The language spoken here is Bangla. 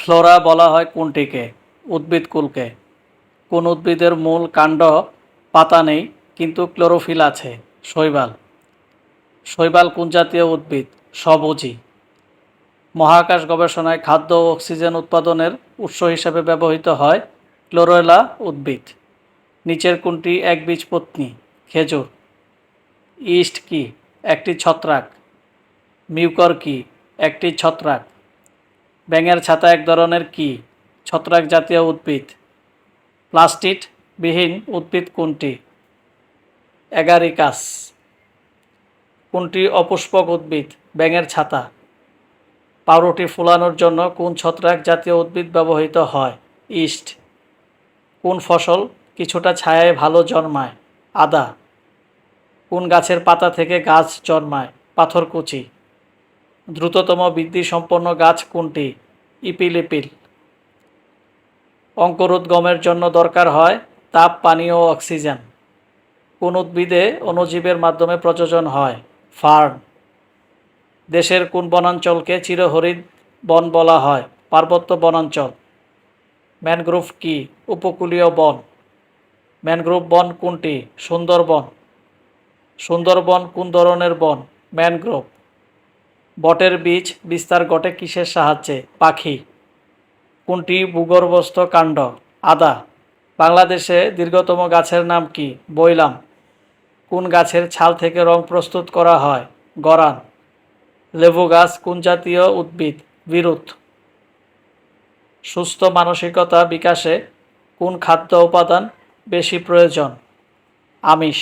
ফ্লোরা বলা হয় কোনটিকে? উদ্ভিদকুলকে কোন উদ্ভিদের মূল কাণ্ড পাতা নেই, কিন্তু ক্লোরোফিল আছে, শৈবাল। শৈবাল কোন জাতীয় উদ্ভিদ? সবুজি মহাকাশ গবেষণায় খাদ্য ও অক্সিজেন উৎপাদনের উৎস হিসেবে ব্যবহৃত হয় ক্লোরেলা উদ্ভিদ। নিচের কোনটি একবীজপত্নী খেজুর। ইস্ট কি? একটি ছত্রাক। মিউকর কি? একটি ছত্রাক। ব্যাঙের ছাতা এক ধরনের কি? ছত্রাক জাতীয় উদ্ভিদ। প্লাস্টিড বিহীন উদ্ভিদ কোনটি? অ্যাগারিকাস কোনটি অপুষ্পক উদ্ভিদ? ব্যাঙের ছাতা। পাউরুটি ফুলানোর জন্য কোন ছত্রাক জাতীয় উদ্ভিদ ব্যবহৃত হয়? ইস্ট। কোন ফসল কিছুটা ছায়ায় ভালো জন্মায়? আদা। কোন গাছের পাতা থেকে গাছ জন্মায়? পাথরকুচি। দ্রুততম বৃদ্ধি সম্পন্ন গাছ কোনটি? ইপিল ইপিল। অঙ্কুরোদ্গমের জন্য দরকার হয় তাপ, পানি ও অক্সিজেন। কোন উদ্ভিদে অণুজীবের মাধ্যমে প্রযোজন হয়? ফার্ন দেশের কোন বনাঞ্চলকে চিরহরিৎ বন বলা হয়? পার্বত্য বনাঞ্চল। ম্যানগ্রোভ কি? উপকূলীয় বন। ম্যানগ্রোভ বন কোনটি? সুন্দরবন। সুন্দরবন কোন ধরনের বন? ম্যানগ্রোভ। বটের বীজ বিস্তার ঘটে কিসের সাহায্যে? পাখি। কোনটি ভূগর্ভস্থ কাণ্ড? আদা। বাংলাদেশে দীর্ঘতম গাছের নাম কি? বইলাম কোন গাছের ছাল থেকে রং প্রস্তুত করা হয়? গরান। লেবু গাছ কোন জাতীয় উদ্ভিদ? বিরুৎ। সুস্থ মানসিকতা বিকাশে কোন খাদ্য উপাদান বেশি প্রয়োজন? আমিষ।